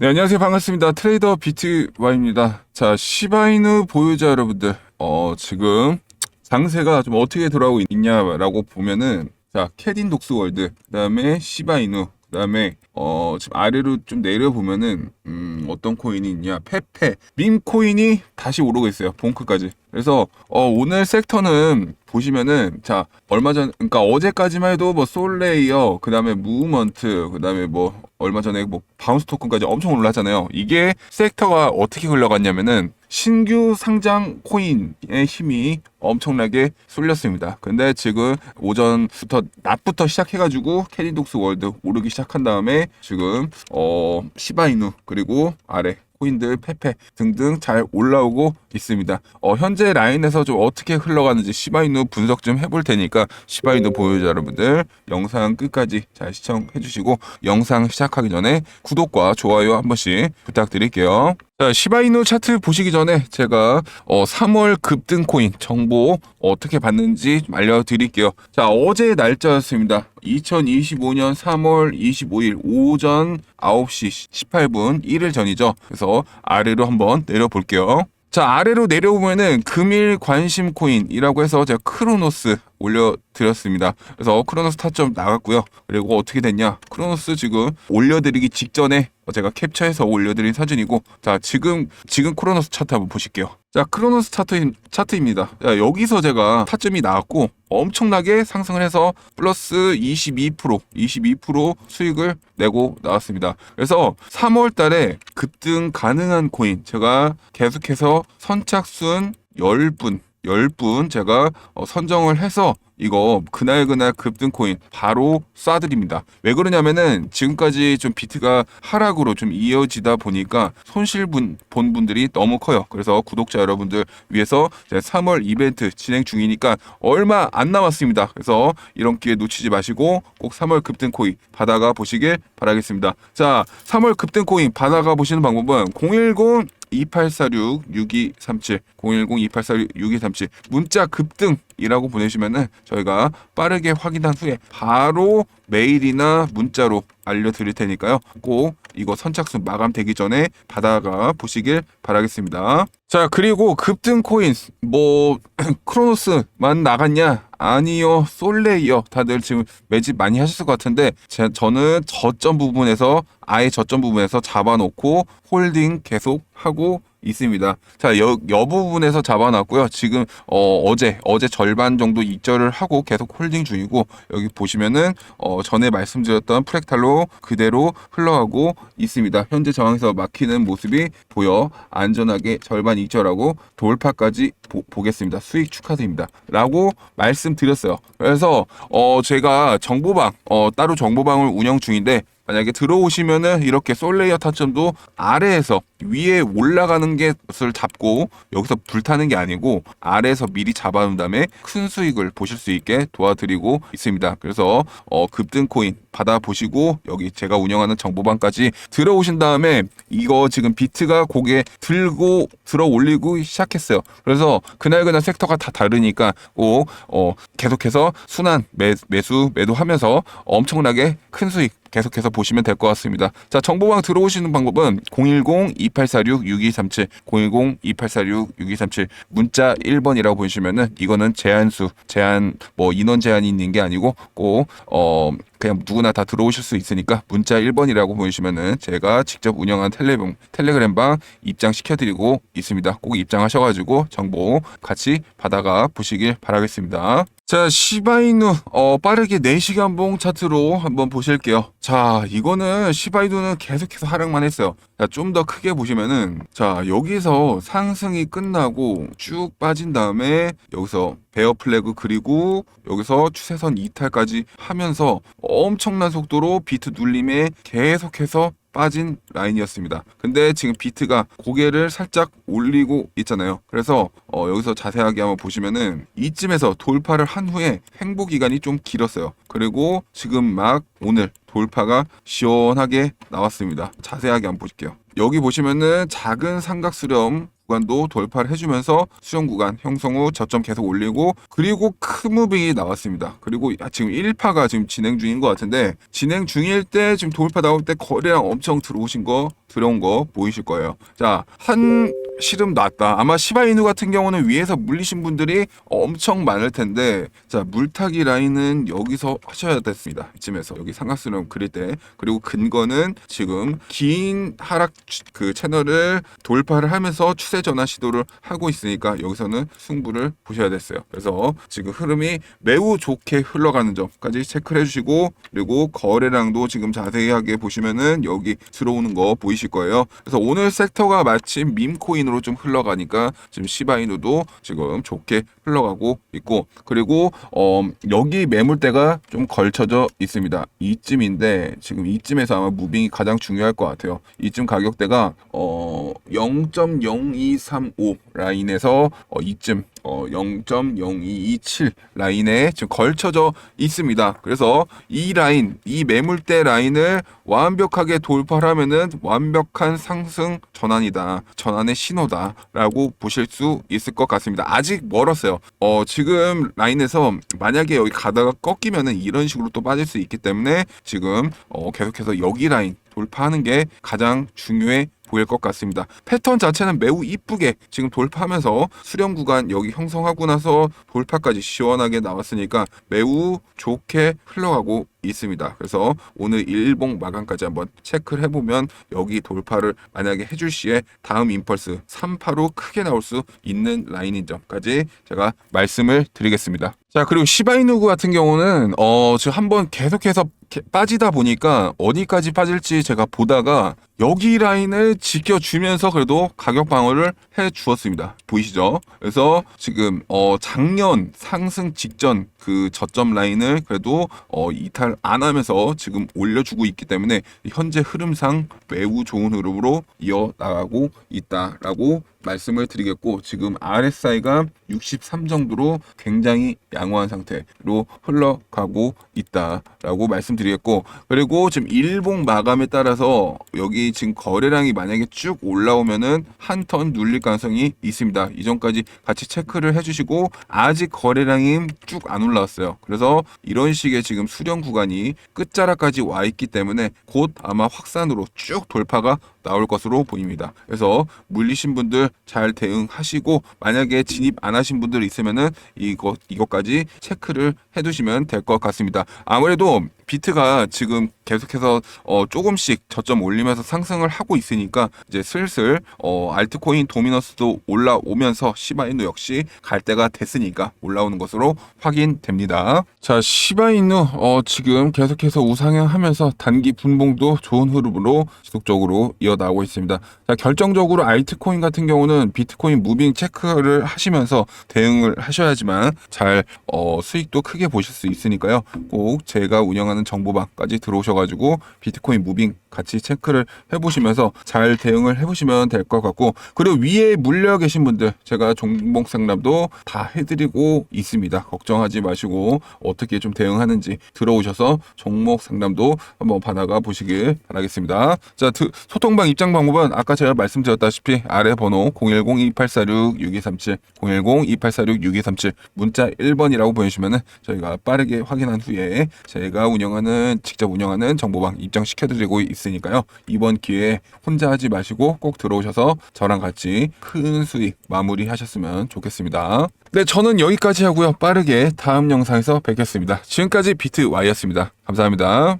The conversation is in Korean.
네, 안녕하세요. 반갑습니다. 트레이더 비트와입니다. 자, 시바이누 보유자 여러분들, 어, 지금 장세가 좀 어떻게 돌아오고 있냐라고 보면은, 자, 캐딘 독스월드, 그 다음에 시바이누, 그 다음에, 어, 지금 아래로 좀 내려 보면은, 음, 어떤 코인이 있냐. 페페, 밈 코인이 다시 오르고 있어요. 봉크까지. 그래서, 어, 오늘 섹터는 보시면은, 자, 얼마 전, 그러니까 어제까지만 해도 뭐 솔레이어, 그 다음에 무브먼트, 그 다음에 뭐, 얼마 전에 뭐 바운스 토큰까지 엄청 올랐잖아요. 이게 섹터가 어떻게 흘러갔냐면은 신규 상장 코인의 힘이 엄청나게 쏠렸습니다. 근데 지금 오전부터 낮부터 시작해가지고 캐디독스 월드 오르기 시작한 다음에 지금 어 시바이누 그리고 아래 코인들 페페 등등 잘 올라오고 있습니다. 어, 현재 라인에서 좀 어떻게 흘러가는지 시바이누 분석 좀 해볼 테니까 시바이누 보유자 여러분들 영상 끝까지 잘 시청해 주시고 영상 시작하기 전에 구독과 좋아요 한 번씩 부탁드릴게요. 자, 시바이누 차트 보시기 전에 제가 어, 3월 급등 코인 정보 어떻게 받는지 좀 알려드릴게요. 자, 어제 날짜였습니다. 2025년 3월 25일 오전 9시 18분 1일 전이죠. 그래서 아래로 한번 내려볼게요. 자, 아래로 내려오면은 금일 관심 코인이라고 해서 제가 크로노스 올려드렸습니다. 그래서 크로노스 타점 나갔고요. 그리고 어떻게 됐냐? 크로노스 지금 올려드리기 직전에 제가 캡처해서 올려드린 사진이고, 자, 지금, 지금 크로노스 차트 한번 보실게요. 자, 크로노스 차트, 차트입니다. 자, 여기서 제가 타점이 나왔고, 엄청나게 상승을 해서 플러스 22%, 22% 수익을 내고 나왔습니다. 그래서 3월 달에 급등 가능한 코인, 제가 계속해서 선착순 10분, 10분 제가 어, 선정을 해서 이거 그날 그날 급등 코인 바로 쏴드립니다. 왜 그러냐면은 지금까지 좀 비트가 하락으로 좀 이어지다 보니까 손실분 본 분들이 너무 커요. 그래서 구독자 여러분들 위해서 이제 3월 이벤트 진행 중이니까 얼마 안 남았습니다. 그래서 이런 기회 놓치지 마시고 꼭 3월 급등 코인 받아가 보시길 바라겠습니다. 자, 3월 급등 코인 받아가 보시는 방법은 010 2846-6237 010-2846-6237 문자 급등 이라고 보내시면은 저희가 빠르게 확인한 후에 바로 메일이나 문자로 알려드릴 테니까요. 꼭 이거 선착순 마감되기 전에 받아가 보시길 바라겠습니다. 자 그리고 급등 코인 뭐 크로노스만 나갔냐? 아니요 솔레이어 다들 지금 매집 많이 하셨을 것 같은데 제, 저는 저점 부분에서 아예 저점 부분에서 잡아놓고 홀딩 계속 하고 있습니다. 자, 여, 여 부분에서 잡아놨고요. 지금 어, 어제 어제 절반 정도 입절을 하고 계속 홀딩 중이고 여기 보시면은 어, 전에 말씀드렸던 프랙탈로 그대로 흘러가고 있습니다. 현재 정황에서 막히는 모습이 보여 안전하게 절반 입절하고 돌파까지 보, 겠습니다 수익 축하드립니다. 라고 말씀드렸어요. 그래서 어, 제가 정보방 어, 따로 정보방을 운영 중인데 만약에 들어오시면은 이렇게 솔레이어 타점도 아래에서 위에 올라가는 것을 잡고 여기서 불타는 게 아니고 아래에서 미리 잡아놓은 다음에 큰 수익을 보실 수 있게 도와드리고 있습니다. 그래서 어, 급등 코인 받아보시고 여기 제가 운영하는 정보방까지 들어오신 다음에 이거 지금 비트가 고개 들고 들어 올리고 시작했어요. 그래서 그날그날 섹터가 다 다르니까 꼭 어, 계속해서 순환 매, 매수 매도하면서 엄청나게 큰 수익 계속해서 보시면 될 것 같습니다. 자, 정보방 들어오시는 방법은 010-2846-6237, 010-2846-6237 문자 1번이라고 보시면은 이거는 제한수, 제한 뭐 인원 제한이 있는 게 아니고 꼭 어 그냥 누구나 다 들어오실 수 있으니까 문자 1번이라고 보시면은 제가 직접 운영한 텔레그램 텔레그램방 입장시켜 드리고 있습니다. 꼭 입장하셔가지고 정보 같이 받아가 보시길 바라겠습니다. 자, 시바이누, 어, 빠르게 4시간 봉 차트로 한번 보실게요. 자, 이거는 시바이누는 계속해서 하락만 했어요. 자, 좀 더 크게 보시면은, 자, 여기서 상승이 끝나고 쭉 빠진 다음에 여기서 베어 플래그 그리고 여기서 추세선 이탈까지 하면서 엄청난 속도로 비트 눌림에 계속해서 빠진 라인이었습니다. 근데 지금 비트가 고개를 살짝 올리고 있잖아요. 그래서 어, 여기서 자세하게 한번 보시면은 이쯤에서 돌파를 한 후에 횡보 기간이 좀 길었어요. 그리고 지금 막 오늘 돌파가 시원하게 나왔습니다. 자세하게 한번 보실게요. 여기 보시면은 작은 삼각 수렴 구간도 돌파를 해주면서 수정 구간 형성 후 저점 계속 올리고 그리고 큰 무빙이 나왔습니다. 그리고 지금 1파가 지금 진행 중인 것 같은데 진행 중일 때 지금 돌파 나올 때 거래량 엄청 들어오신 거 들어온 거 보이실 거예요. 자, 한 시름 놨다. 아마 시바이누 같은 경우는 위에서 물리신 분들이 엄청 많을 텐데, 자, 물타기 라인은 여기서 하셔야 됐습니다. 이쯤에서. 여기 삼각수렴 그릴 때. 그리고 근거는 지금 긴 하락 추- 그 채널을 돌파를 하면서 추세 전환 시도를 하고 있으니까 여기서는 승부를 보셔야 됐어요. 그래서 지금 흐름이 매우 좋게 흘러가는 점까지 체크를 해주시고, 그리고 거래량도 지금 자세하게 보시면은 여기 들어오는 거 보이실 거예요. 그래서 오늘 섹터가 마침 밈코인 으로 좀 흘러가니까 지금 시바이누도 지금 좋게 흘러가고 있고 그리고 어 여기 매물대가 좀 걸쳐져 있습니다. 이쯤인데 지금 이쯤에서 아마 무빙이 가장 중요할 것 같아요. 이쯤 가격대가 어 0.0235 라인에서 어 이쯤 어 0.0227 라인에 지금 걸쳐져 있습니다. 그래서 이 라인, 이 매물대 라인을 완벽하게 돌파를 하면은 완벽한 상승 전환이다. 전환의 신호 다라고 보실 수 있을 것 같습니다. 아직 멀었어요. 어, 지금 라인에서 만약에 여기 가다가 꺾이면은 이런 식으로 또 빠질 수 있기 때문에 지금 어, 계속해서 여기 라인 돌파하는 게 가장 중요해 보일 것 같습니다. 패턴 자체는 매우 이쁘게 지금 돌파하면서 수렴 구간 여기 형성하고 나서 돌파까지 시원하게 나왔으니까 매우 좋게 흘러가고 있습니다. 그래서 오늘 일봉 마감까지 한번 체크를 해보면 여기 돌파를 만약에 해줄 시에 다음 임펄스 3파로 크게 나올 수 있는 라인인 점까지 제가 말씀을 드리겠습니다. 자 그리고 시바이누구 같은 경우는 어 지금 한번 계속해서 빠지다 보니까 어디까지 빠질지 제가 보다가 여기 라인을 지켜주면서 그래도 가격 방어를 해 주었습니다. 보이시죠? 그래서 지금 어 작년 상승 직전 그 저점 라인을 그래도 어 이탈 안 하면서 지금 올려주고 있기 때문에 현재 흐름상 매우 좋은 흐름으로 이어 나가고 있다라고 말씀을 드리겠고 지금 RSI가 63 정도로 굉장히 양호한 상태로 흘러가고 있다라고 말씀드리겠고 그리고 지금 일봉 마감에 따라서 여기 지금 거래량이 만약에 쭉 올라오면은 한 턴 눌릴 가능성이 있습니다. 이전까지 같이 체크를 해주시고 아직 거래량이 쭉 안 올라왔어요. 그래서 이런 식의 지금 수렴 구간이 끝자락까지 와 있기 때문에 곧 아마 확산으로 쭉 돌파가 나올 것으로 보입니다. 그래서 물리신 분들 잘 대응하시고 만약에 진입 안 하신 분들 있으면은 이것 이것까지 체크를 해두시면 될 것 같습니다. 아무래도 비트가 지금 계속해서 어 조금씩 저점 올리면서 상승을 하고 있으니까 이제 슬슬 어 알트코인 도미너스도 올라오면서 시바이누 역시 갈 때가 됐으니까 올라오는 것으로 확인됩니다. 자 시바이누 어 지금 계속해서 우상향하면서 단기 분봉도 좋은 흐름으로 지속적으로 이어나오고 있습니다. 자 결정적으로 알트코인 같은 경우는 비트코인 무빙 체크를 하시면서 대응을 하셔야지만 잘 어, 수익도 크게 보실 수 있으니까요. 꼭 제가 운영하는 정보방까지 들어오셔가지고 비트코인 무빙 같이 체크를 해보시면서 잘 대응을 해보시면 될 것 같고 그리고 위에 물려 계신 분들 제가 종목 상담도 다 해드리고 있습니다. 걱정하지 마시고 어떻게 좀 대응하는지 들어오셔서 종목 상담도 한번 받아가 보시길 바라겠습니다. 자 드- 소통방 입장 방법은 아까 제가 말씀드렸다시피 아래 번호 010-2846-6237 010-2846-6237 문자 1번이라고 보내주시면은 저희가 빠르게 확인한 후에 제가 운영 하는 직접 운영하는 정보방 입장시켜드리고 있으니까요. 이번 기회에 혼자 하지 마시고 꼭 들어오셔서 저랑 같이 큰 수익 마무리하셨으면 좋겠습니다. 네, 저는 여기까지 하고요. 빠르게 다음 영상에서 뵙겠습니다. 지금까지 비트 Y였습니다. 감사합니다.